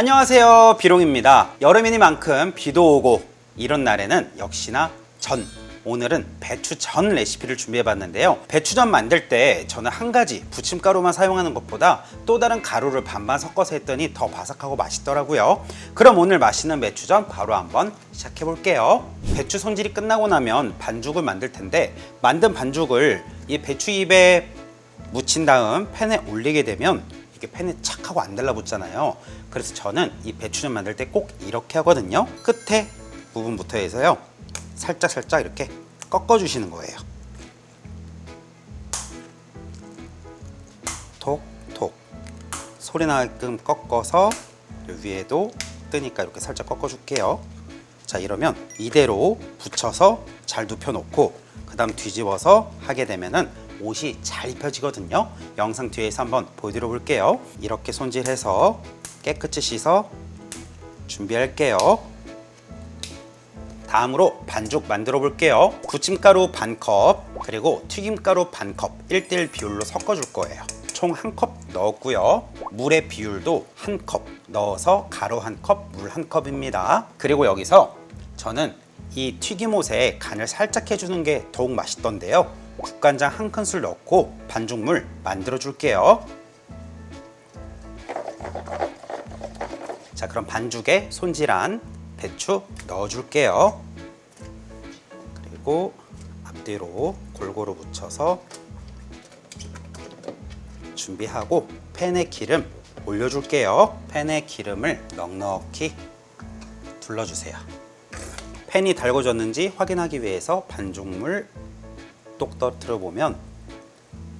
안녕하세요. 비롱입니다. 여름이니만큼 비도 오고 이런 날에는 역시나 전. 오늘은 배추전 레시피를 준비해 봤는데요. 배추전 만들 때 저는 한 가지 부침가루만 사용하는 것보다 또 다른 가루를 반반 섞어서 했더니 더 바삭하고 맛있더라고요. 그럼 오늘 맛있는 배추전 바로 한번 시작해 볼게요. 배추 손질이 끝나고 나면 반죽을 만들 텐데 만든 반죽을 이 배추잎에 묻힌 다음 팬에 올리게 되면 이게 팬에 착 하고 안 달라붙잖아요. 그래서 저는 이 배추전 만들 때 꼭 이렇게 하거든요. 끝에 부분부터 해서요. 살짝 살짝 이렇게 꺾어 주시는 거예요. 톡톡 소리 나게끔 꺾어서 위에도 뜨니까 이렇게 살짝 꺾어 줄게요. 자 이러면 이대로 붙여서 잘 눕혀 놓고 그 다음 뒤집어서 하게 되면은 옷이 잘 입혀지거든요. 영상 뒤에서 한번 보여드려 볼게요. 이렇게 손질해서 깨끗이 씻어 준비할게요. 다음으로 반죽 만들어 볼게요. 부침가루 반컵 그리고 튀김가루 반컵 1대1 비율로 섞어 줄 거예요. 총 한 컵 넣었고요. 물의 비율도 한 컵 넣어서 가루 한 컵, 물 한 컵입니다. 그리고 여기서 저는 이 튀김옷에 간을 살짝 해주는 게 더욱 맛있던데요. 국간장 한 큰술 넣고 반죽물 만들어 줄게요. 자 그럼 반죽에 손질한 배추 넣어 줄게요. 그리고 앞뒤로 골고루 묻혀서 준비하고 팬에 기름 올려줄게요. 팬에 기름을 넉넉히 둘러주세요 팬이 달궈졌는지 확인하기 위해서 반죽물 똑 떨어뜨려 보면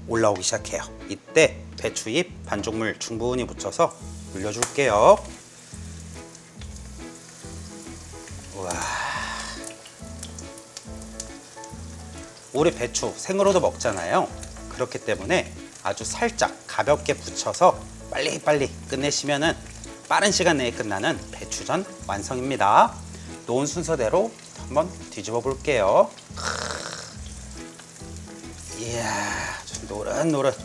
올라오기 시작해요. 이때 배추잎 반죽물 충분히 묻혀서 올려줄게요. 우와. 우리 배추 생으로도 먹잖아요. 그렇기 때문에 아주 살짝 가볍게 붙여서 빨리빨리 끝내시면은 빠른 시간 내에 끝나는 배추전 완성입니다 놓은 순서대로 한번 뒤집어 볼게요. 이야 좀 노릇노릇.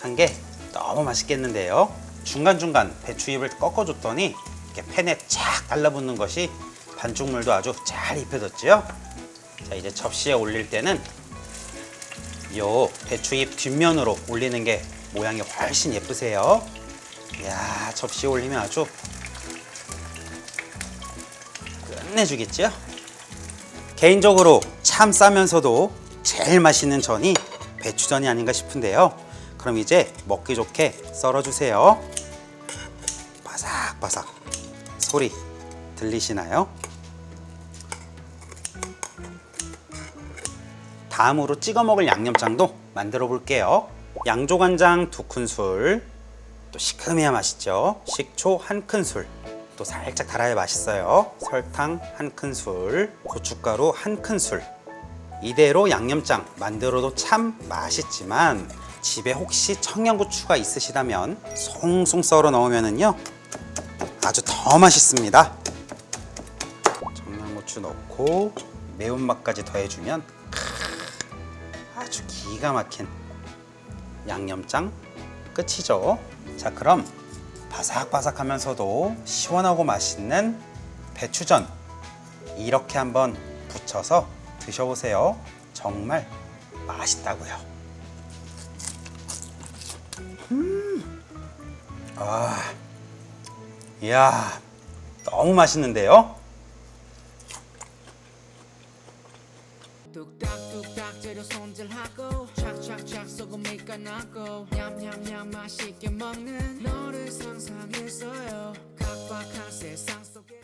한 게 너무 맛있겠는데요. 중간중간 배추잎을 꺾어줬더니 이렇게 팬에 착 달라붙는 것이 반죽물도 아주 잘 입혀졌죠 자 이제 접시에 올릴 때는 요 배추잎 뒷면으로 올리는 게 모양이 훨씬 예쁘세요. 이야 접시에 올리면 아주 끝내주겠죠 개인적으로 참 싸면서도 제일 맛있는 전이 배추전이 아닌가 싶은데요. 그럼 이제 먹기 좋게 썰어주세요. 바삭바삭. 소리 들리시나요? 다음으로 찍어 먹을 양념장도 만들어 볼게요. 양조간장 두 큰술. 또 시큼해야 맛있죠? 식초 한 큰술 또 살짝 달아야 맛있어요. 설탕 한 큰술 고춧가루 한 큰술. 이대로 양념장 만들어도 참 맛있지만 집에 혹시 청양고추가 있으시다면 송송 썰어 넣으면은요 아주 더 맛있습니다. 청양고추 넣고 매운맛까지 더해주면 크, 아주 기가 막힌 양념장 끝이죠. 자 그럼 바삭바삭하면서도 시원하고 맛있는 배추전 이렇게 한번 부쳐서 드셔보세요. 정말 맛있다고요. 음, 아, 이야, 너무 맛있는데요. 뚝딱뚝딱 재료 손질하고 착착 소금이가 나고 냠냠냠 맛있게 먹는 너를 상상했어요. 각박한 세상 속에